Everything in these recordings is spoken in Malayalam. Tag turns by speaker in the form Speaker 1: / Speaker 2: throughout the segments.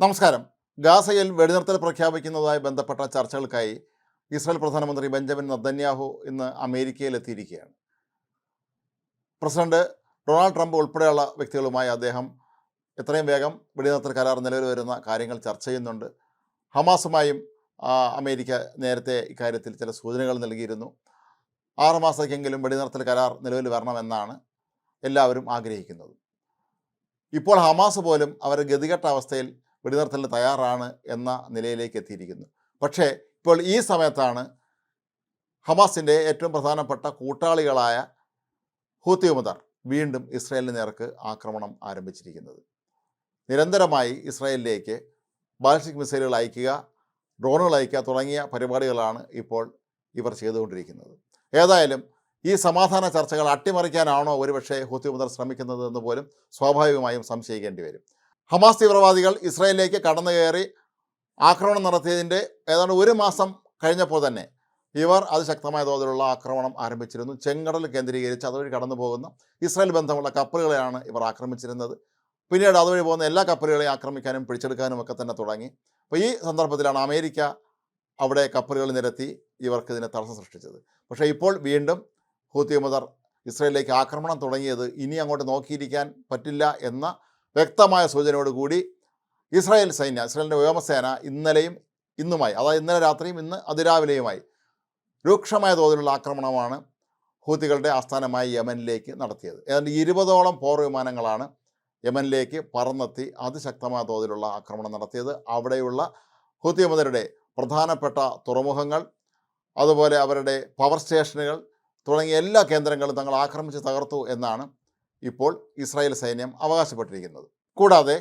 Speaker 1: നമസ്കാരം. ഗാസയിൽ വെടിനിർത്തൽ പ്രഖ്യാപിക്കുന്നതുമായി ബന്ധപ്പെട്ട ചർച്ചകൾക്കായി ഇസ്രായേൽ പ്രധാനമന്ത്രി ബെഞ്ചമിൻ നദന്യാഹു ഇന്ന് അമേരിക്കയിൽ എത്തിയിരിക്കുകയാണ് പ്രസിഡന്റ് ഡൊണാൾഡ് ട്രംപ് ഉൾപ്പെടെയുള്ള വ്യക്തികളുമായി അദ്ദേഹം എത്രയും വേഗം വെടിനിർത്തൽ കരാർ നിലവിൽ വരുന്ന കാര്യങ്ങൾ ചർച്ച ചെയ്യുന്നുണ്ട്. ഹമാസുമായും അമേരിക്ക നേരത്തെ ഇക്കാര്യത്തിൽ ചില സൂചനകൾ നൽകിയിരുന്നു. ആറ് മാസത്തേക്കെങ്കിലും വെടിനിർത്തൽ കരാർ നിലവിൽ വരണമെന്നാണ് എല്ലാവരും ആഗ്രഹിക്കുന്നത്. ഇപ്പോൾ ഹമാസ് പോലും അവരുടെ ഗതികെട്ട അവസ്ഥയിൽ വെടിനിർത്തലിന് തയ്യാറാണ് എന്ന നിലയിലേക്ക് എത്തിയിരിക്കുന്നു. പക്ഷേ ഇപ്പോൾ ഈ സമയത്താണ് ഹമാസിന്റെ ഏറ്റവും പ്രധാനപ്പെട്ട കൂട്ടാളികളായ ഹൂത്തി ഉമദർ വീണ്ടും ഇസ്രായേലിന് നേർക്ക് ആക്രമണം ആരംഭിച്ചിരിക്കുന്നത്. നിരന്തരമായി ഇസ്രായേലിലേക്ക് ബാലിസ്റ്റിക് മിസൈലുകൾ അയക്കുക ഡ്രോണുകൾ അയക്കുക തുടങ്ങിയ പരിപാടികളാണ് ഇപ്പോൾ ഇവർ ചെയ്തുകൊണ്ടിരിക്കുന്നത്. ഏതായാലും ഈ സമാധാന ചർച്ചകൾ അട്ടിമറിക്കാനാണോ ഒരുപക്ഷെ ഹൂത്തിയുമദർ ശ്രമിക്കുന്നത് എന്ന് പോലും സ്വാഭാവികമായും സംശയിക്കേണ്ടി വരും. ഹമാസ് തീവ്രവാദികൾ ഇസ്രായേലിലേക്ക് കടന്നു കയറി ആക്രമണം നടത്തിയതിന്റെ ഏതാണ്ട് ഒരു മാസം കഴിഞ്ഞപ്പോൾ തന്നെ ഇവർ അതിശക്തമായ തോതിലുള്ള ആക്രമണം ആരംഭിച്ചിരുന്നു. ചെങ്കടൽ കേന്ദ്രീകരിച്ച് അതുവഴി കടന്നു പോകുന്ന ഇസ്രായേൽ ബന്ധമുള്ള കപ്പലുകളെയാണ് ഇവർ ആക്രമിച്ചിരുന്നത്. പിന്നീട് അതുവഴി പോകുന്ന എല്ലാ കപ്പലുകളെയും ആക്രമിക്കാനും പിടിച്ചെടുക്കാനും ഒക്കെ തന്നെ തുടങ്ങി. അപ്പോൾ ഈ സന്ദർഭത്തിലാണ് അമേരിക്ക അവിടെ കപ്പലുകൾ നിരത്തി ഇവർക്ക് ഇതിനെ തടസ്സം സൃഷ്ടിച്ചത്. പക്ഷേ ഇപ്പോൾ വീണ്ടും ഹൂത്തി മുതർ ഇസ്രായേലിലേക്ക് ആക്രമണം തുടങ്ങിയത് ഇനി അങ്ങോട്ട് നോക്കിയിരിക്കാൻ പറ്റില്ല എന്ന വ്യക്തമായ സൂചനയോടുകൂടി ഇസ്രായേൽ സൈന്യം ഇസ്രായേലിന്റെ വ്യോമസേന ഇന്നലെയും ഇന്നുമായി അതായത് ഇന്നലെ രാത്രിയും ഇന്ന് അതിരാവിലെയുമായി രൂക്ഷമായ തോതിലുള്ള ആക്രമണമാണ് ഹൂത്തികളുടെ ആസ്ഥാനമായ യമനിലേക്ക് നടത്തിയത്. ഏതാണ്ട് ഇരുപതോളം പോർ വിമാനങ്ങളാണ് യമനിലേക്ക് പറന്നെത്തി അതിശക്തമായ തോതിലുള്ള ആക്രമണം നടത്തിയത്. അവിടെയുള്ള ഹൂത്തിയമതരുടെ പ്രധാനപ്പെട്ട തുറമുഖങ്ങൾ അതുപോലെ അവരുടെ പവർ സ്റ്റേഷനുകൾ തുടങ്ങിയ എല്ലാ കേന്ദ്രങ്ങളും തങ്ങൾ ആക്രമിച്ച് തകർത്തു എന്നാണ് ഇപ്പോൾ ഇസ്രായേൽ സൈന്യം അവകാശപ്പെട്ടിരിക്കുന്നത്. കൂടാതെ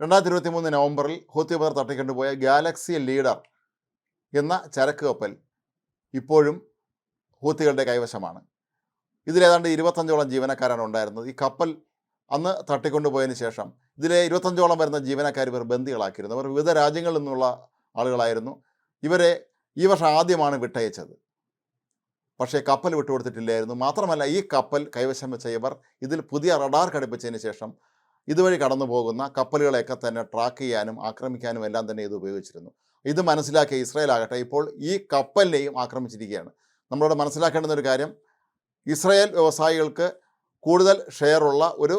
Speaker 1: രണ്ടായിരത്തി ഇരുപത്തി മൂന്ന് നവംബറിൽ ഹൂത്തിബർ തട്ടിക്കൊണ്ടുപോയ ഗാലക്സി ലീഡർ എന്ന ചരക്ക് കപ്പൽ ഇപ്പോഴും ഹൂത്തികളുടെ കൈവശമാണ്. ഇതിലേതാണ്ട് ഇരുപത്തഞ്ചോളം ജീവനക്കാരാണ് ഉണ്ടായിരുന്നത്. ഈ കപ്പൽ അന്ന് തട്ടിക്കൊണ്ടുപോയതിന് ശേഷം ഇതിലെ ഇരുപത്തഞ്ചോളം വരുന്ന ജീവനക്കാർ ഇവർ ബന്ദികളാക്കിയിരുന്നു. അവർ വിവിധ രാജ്യങ്ങളിൽ നിന്നുള്ള ആളുകളായിരുന്നു. ഇവരെ ഈ വർഷം ആദ്യമാണ് വിട്ടയച്ചത്. പക്ഷേ കപ്പൽ വിട്ടുകൊടുത്തിട്ടില്ലായിരുന്നു. മാത്രമല്ല ഈ കപ്പൽ കൈവശം വെച്ച ഇവർ ഇതിൽ പുതിയ റഡാർ ഘടിപ്പിച്ചതിന് ശേഷം ഇതുവഴി കടന്നു പോകുന്ന കപ്പലുകളെയൊക്കെ തന്നെ ട്രാക്ക് ചെയ്യാനും ആക്രമിക്കാനും എല്ലാം തന്നെ ഇത് ഉപയോഗിച്ചിരുന്നു. ഇത് മനസ്സിലാക്കിയ ഇസ്രായേൽ ആകട്ടെ ഇപ്പോൾ ഈ കപ്പലിനെയും ആക്രമിച്ചിരിക്കുകയാണ്. നമ്മളിവിടെ മനസ്സിലാക്കേണ്ടുന്ന ഒരു കാര്യം ഇസ്രായേൽ വ്യവസായികൾക്ക് കൂടുതൽ ഷെയറുള്ള ഒരു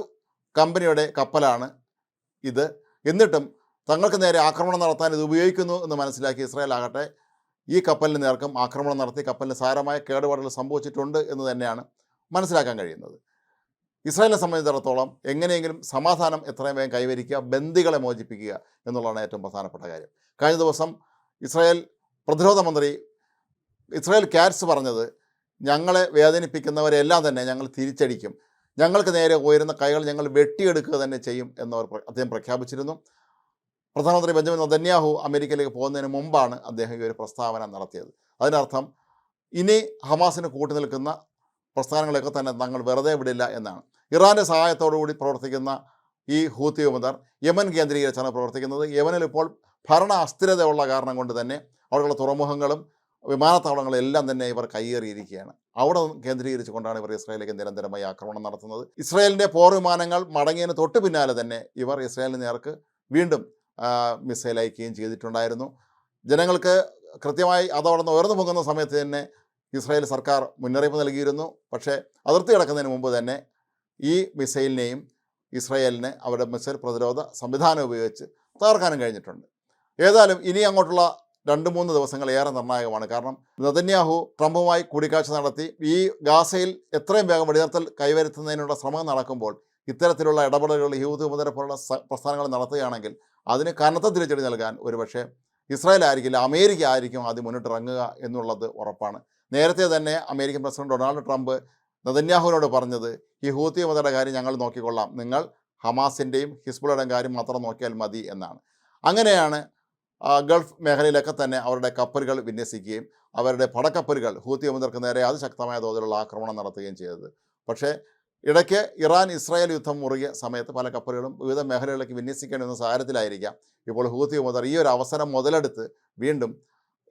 Speaker 1: കമ്പനിയുടെ കപ്പലാണ് ഇത്. എന്നിട്ടും തങ്ങൾക്ക് നേരെ ആക്രമണം നടത്താൻ ഇത് ഉപയോഗിക്കുന്നു എന്ന് മനസ്സിലാക്കി ഇസ്രായേൽ ആകട്ടെ ഈ കപ്പലിന് നേർക്കും ആക്രമണം നടത്തി കപ്പലിന് സാരമായ കേടുപാടുകൾ സംഭവിച്ചിട്ടുണ്ട് എന്ന് തന്നെയാണ് മനസ്സിലാക്കാൻ കഴിയുന്നത്. ഇസ്രായേലിനെ സംബന്ധിച്ചിടത്തോളം എങ്ങനെയെങ്കിലും സമാധാനം എത്രയും വേഗം കൈവരിക്കുക ബന്ദികളെ മോചിപ്പിക്കുക എന്നുള്ളതാണ് ഏറ്റവും പ്രധാനപ്പെട്ട കാര്യം. കഴിഞ്ഞ ദിവസം ഇസ്രായേൽ പ്രതിരോധ മന്ത്രി ഇസ്രായേൽ കാറ്റ്സ് പറഞ്ഞത് ഞങ്ങളെ വേദനിപ്പിക്കുന്നവരെല്ലാം തന്നെ ഞങ്ങൾ തിരിച്ചടിക്കും. ഞങ്ങൾക്ക് നേരെ ഉയരുന്ന കൈകൾ ഞങ്ങൾ വെട്ടിയെടുക്കുക തന്നെ ചെയ്യും എന്നവർ അദ്ദേഹം പ്രഖ്യാപിച്ചിരുന്നു. പ്രധാനമന്ത്രി ബെഞ്ചമിൻ നദന്യാഹു അമേരിക്കയിലേക്ക് പോകുന്നതിന് മുമ്പാണ് അദ്ദേഹം ഈ ഒരു പ്രസ്താവന നടത്തിയത്. അതിനർത്ഥം ഇനി ഹമാസിന് കൂട്ടി നിൽക്കുന്ന പ്രസ്ഥാനങ്ങളെയൊക്കെ തന്നെ തങ്ങൾ വെറുതെ വിടില്ല എന്നാണ്. ഇറാന്റെ സഹായത്തോടുകൂടി പ്രവർത്തിക്കുന്ന ഈ ഹൂത്തി വിമതർ യമൻ കേന്ദ്രീകരിച്ചാണ് പ്രവർത്തിക്കുന്നത്. യമനിൽ ഇപ്പോൾ ഭരണ അസ്ഥിരതയുള്ള കാരണം കൊണ്ട് തന്നെ അവിടെയുള്ള തുറമുഖങ്ങളും വിമാനത്താവളങ്ങളും എല്ലാം തന്നെ ഇവർ കയ്യേറിയിരിക്കുകയാണ്. അവിടെ കേന്ദ്രീകരിച്ചുകൊണ്ടാണ് ഇവർ ഇസ്രായേലിലേക്ക് നിരന്തരമായി ആക്രമണം നടത്തുന്നത്. ഇസ്രായേലിന്റെ പോർ വിമാനങ്ങൾ മടങ്ങിയതിന് തൊട്ട് പിന്നാലെ തന്നെ ഇവർ ഇസ്രായേലിന് നേർക്ക് വീണ്ടും മിസൈൽ അയക്കുകയും ചെയ്തിട്ടുണ്ടായിരുന്നു. ജനങ്ങൾക്ക് കൃത്യമായി അതവിടെ നിന്ന് ഉയർന്നു പോകുന്ന സമയത്ത് തന്നെ ഇസ്രായേൽ സർക്കാർ മുന്നറിയിപ്പ് നൽകിയിരുന്നു. പക്ഷേ അതിർത്തി കിടക്കുന്നതിന് മുമ്പ് തന്നെ ഈ മിസൈലിനെയും ഇസ്രായേലിനെ അവരുടെ മിസൈൽ പ്രതിരോധ സംവിധാനം ഉപയോഗിച്ച് തകർക്കാനും കഴിഞ്ഞിട്ടുണ്ട്. ഏതായാലും ഇനി അങ്ങോട്ടുള്ള രണ്ട് മൂന്ന് ദിവസങ്ങൾ ഏറെ നിർണായകമാണ്. കാരണം നതന്യാഹു ട്രംപുമായി കൂടിക്കാഴ്ച നടത്തി ഈ ഗാസയിൽ എത്രയും വേഗം വെടിനിർത്തൽ കൈവരുത്തുന്നതിനുള്ള ശ്രമം നടക്കുമ്പോൾ ഇത്തരത്തിലുള്ള ഇടപെടലുകൾ യഹൂദ് മുതല പോലുള്ള പ്രസ്ഥാനങ്ങൾ നടത്തുകയാണെങ്കിൽ അതിന് കനത്ത തിരിച്ചടി നൽകാൻ ഒരുപക്ഷെ ഇസ്രായേൽ ആയിരിക്കില്ല അമേരിക്ക ആയിരിക്കും ആദ്യം മുന്നിട്ടിറങ്ങുക എന്നുള്ളത് ഉറപ്പാണ്. നേരത്തെ തന്നെ അമേരിക്കൻ പ്രസിഡന്റ് ഡൊണാൾഡ് ട്രംപ് നതന്യാഹുവിനോട് പറഞ്ഞത് ഈ ഹൂത്തി മതയുടെ കാര്യം ഞങ്ങൾ നോക്കിക്കൊള്ളാം. നിങ്ങൾ ഹമാസിന്റെയും ഹിസ്ബുളയുടെയും കാര്യം മാത്രം നോക്കിയാൽ മതി എന്നാണ്. അങ്ങനെയാണ് ഗൾഫ് മേഖലയിലൊക്കെ തന്നെ അവരുടെ കപ്പലുകൾ വിന്യസിക്കുകയും അവരുടെ പടക്കപ്പലുകൾ ഹൂത്തി മതർക്ക് നേരെ അതിശക്തമായ തോതിലുള്ള ആക്രമണം നടത്തുകയും ചെയ്തത്. പക്ഷേ ഇടയ്ക്ക് ഇറാൻ ഇസ്രായേൽ യുദ്ധം മുറിയ സമയത്ത് പല കപ്പലുകളും വിവിധ മേഖലകളിലേക്ക് വിന്യസിക്കേണ്ടി വന്ന സാഹചര്യത്തിലായിരിക്കാം. ഇപ്പോൾ ഹൂത്തി മുതൽ ഈ ഒരു അവസരം മുതലെടുത്ത് വീണ്ടും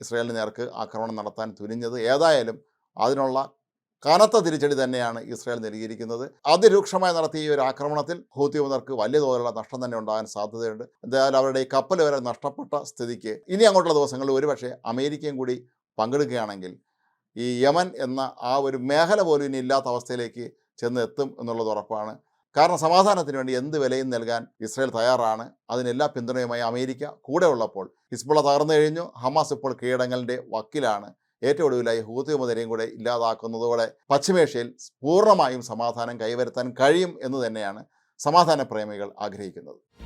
Speaker 1: ഇസ്രായേലിന് നേർക്ക് ആക്രമണം നടത്താൻ തുനിഞ്ഞത് ഏതായാലും അതിനുള്ള കനത്ത തിരിച്ചടി തന്നെയാണ് ഇസ്രായേൽ നൽകിയിരിക്കുന്നത്. അതിരൂക്ഷമായി നടത്തിയ ഈ ഒരു ആക്രമണത്തിൽ ഹൂത്തി മുതർക്ക് വലിയ തോതിലുള്ള നഷ്ടം തന്നെ ഉണ്ടാകാൻ സാധ്യതയുണ്ട്. എന്തായാലും അവരുടെ ഈ കപ്പൽ വരെ നഷ്ടപ്പെട്ട സ്ഥിതിക്ക് ഇനി അങ്ങോട്ടുള്ള ദിവസങ്ങളിൽ ഒരുപക്ഷെ അമേരിക്കയും കൂടി പങ്കെടുക്കുകയാണെങ്കിൽ ഈ യമൻ എന്ന ആ ഒരു മേഖല പോലും ഇനി ഇല്ലാത്ത അവസ്ഥയിലേക്ക് ചെന്ന് എത്തും എന്നുള്ളത് ഉറപ്പാണ്. കാരണം സമാധാനത്തിന് വേണ്ടി എന്ത് വിലയും നൽകാൻ ഇസ്രായേൽ തയ്യാറാണ്. അതിനെല്ലാ പിന്തുണയുമായി അമേരിക്ക കൂടെ ഉള്ളപ്പോൾ ഹിസ്ബുള്ള തകർന്നു കഴിഞ്ഞു. ഹമാസ് ഇപ്പോൾ കീഴടങ്ങലിന്റെ വക്കിലാണ്. ഏറ്റവും ഒടുവിലായി ഹൂത്തി മുതലയും കൂടെ ഇല്ലാതാക്കുന്നതോടെ പശ്ചിമേഷ്യയിൽ പൂർണമായും സമാധാനം കൈവരുത്താൻ കഴിയും എന്ന് തന്നെയാണ് സമാധാന പ്രേമികൾ ആഗ്രഹിക്കുന്നത്.